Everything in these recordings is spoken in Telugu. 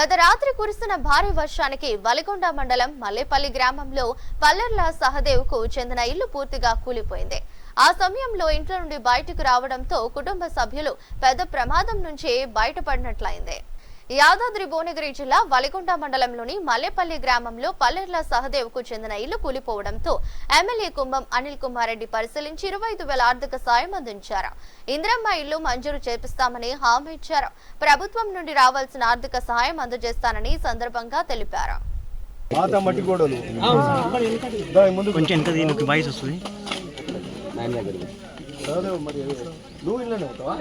గత రాత్రి కురుస్తున్న భారీ వర్షానికి వలిగొండ మండలం మల్లేపల్లి గ్రామంలో పల్లెర్ల సహదేవ్కు చెందిన ఇల్లు పూర్తిగా కూలిపోయింది. ఆ సమయంలో ఇంట్లో నుండి బయటకు రావడంతో కుటుంబ సభ్యులు పెద్ద ప్రమాదం నుంచి బయటపడినట్లయింది. యాదాద్రి భువనగిరి జిల్లా వలికొండ మండలంలోని మల్లేపల్లి గ్రామంలో పల్లెర్ల సహదేవ్కు చెందిన ఇల్లు కూలిపోవడంతో ఎమ్మెల్యే కుంభం అనిల్ కుమార్ రెడ్డి పరిశీలించి ఇరవై ఐదు వేల ఆర్థిక సాయం అందించారు. ఇందిరమ్మ ఇల్లు మంజూరు చేపిస్తామని హామీ ఇచ్చారు. ప్రభుత్వం నుండి రావాల్సిన ఆర్థిక సహాయం అందజేస్తానని సందర్భంగా తెలిపారు. కొంచెం మరి నువ్వు ఇల్లనే ఉంటావా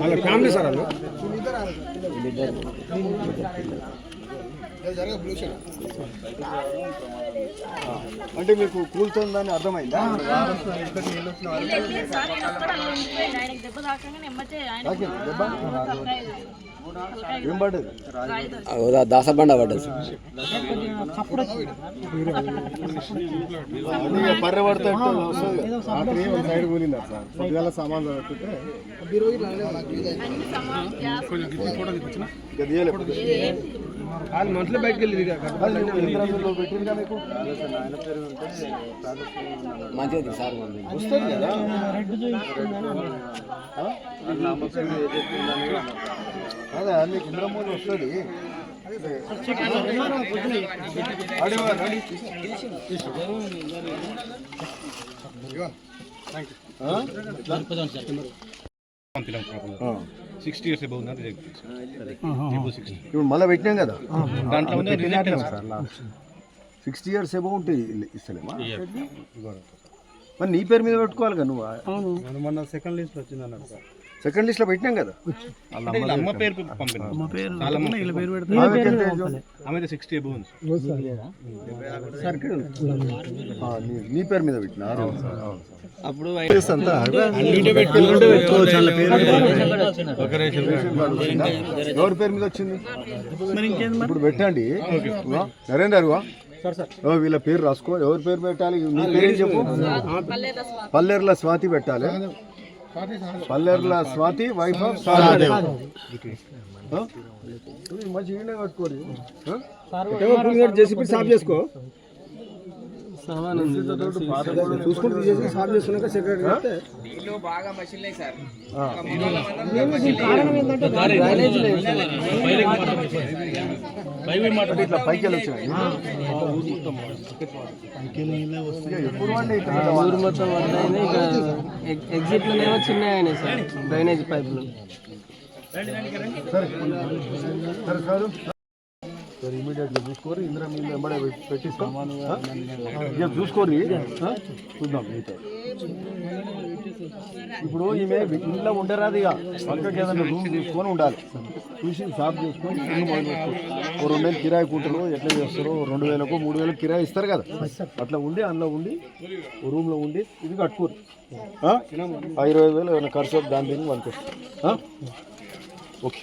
వాళ్ళ ఫ్యామిలీ సార్ వాళ్ళు అంటే మీకు కూలుతుందని అర్థమైందా? ఏం పడ్డది? దాసబండ పడ్డది. బర్రె పడితే. రాత్రి ఒక సైడ్ కూలింది సార్? పొద్దుగాల సామాన్ చదువుతుంటే ఇక తీయలేదు. వాళ్ళు మంత్లీ బయటకు వెళ్ళి మీకు మంచిది సార్ మంది వస్తుంది కదా? అదే నీకు ఇంద్రమూలి వస్తుంది. రండి. సిక్స్టీ ఇయర్స్ అబౌవ్ ఉన్నది సిక్స్టీ ఇప్పుడు మళ్ళీ పెట్టినాం కదా. దాంట్లో సిక్స్టీ ఇయర్స్ ఎబో ఉంటే ఇస్తలేమా? మరి నీ పేరు మీద పెట్టుకోవాలి కదా నువ్వు? మొన్న సెకండ్ లిస్ట్ వచ్చింది అన్నారు సార్. సెకండ్ లిస్ట్లో పెట్టినాం కదా. అమ్మ పేరు పంపిన అమ్మ పేరు వీళ్ళ పేరు పెడితే ఆమెకి ఎంత ఏజ్? ఆమె సిక్స్టీ అబౌవ్ ఉంది. ఆ, నీ- నీ పేరు మీద పెట్టినా? అప్పుడు ఎవరి పేరు మీద వచ్చింది? ఇప్పుడు పెట్టండి. ఇగో, నరేందర్ ఇగో. ఓ, వీళ్ళ పేరు రాసుకో. ఎవరి పేరు పెట్టాలి? నీ పేరు చెప్పు? పల్లెర్ల స్వాతి పెట్టాలి. Pallerla Swathi wife of? ఇది మంచి కట్టుకోరు? జేసీపీ సాఫ్ చేసుకో. ఇట్లా పైకి వెళ్ళి వచ్చినాయి ఇక ఎప్పుడు పెద్ద ఊరు మొత్తం వస్తాయి ఇక ఎగ్జిట్ లోనేమో చిన్న అయినాయి సార్. డ్రైనేజ్ పైపులు. సరే సరే. సరే ఇమీడియట్గా చూసుకోరు. ఇంద్ర మీద వెంబడే పెట్టిస్తాం. ఆ? ఇక చూసుకోర్రి. ఆ? చూద్దాం మీతో ఇప్పుడు ఈమె ఇంట్లో ఉండరాదు ఇక. పక్కకి ఏదైనా రూమ్ తీసుకొని ఉండాలి. చూసి షాప్ చేసుకొని ఇల్లు మొదలు. ఓ రెండు వేలు కిరాయి కుంటలు ఎట్లా చేస్తారో రెండు వేలకు మూడు వేలకు కిరాయి ఇస్తారు కదా. అట్లా ఉండి అందులో ఉండి ఓ రూమ్లో ఉండి ఇది కట్టుకోరు. ఇరవై వేలు ఏమైనా ఖర్చు దాని దీనికి పనికొస్తుంది ఓకే.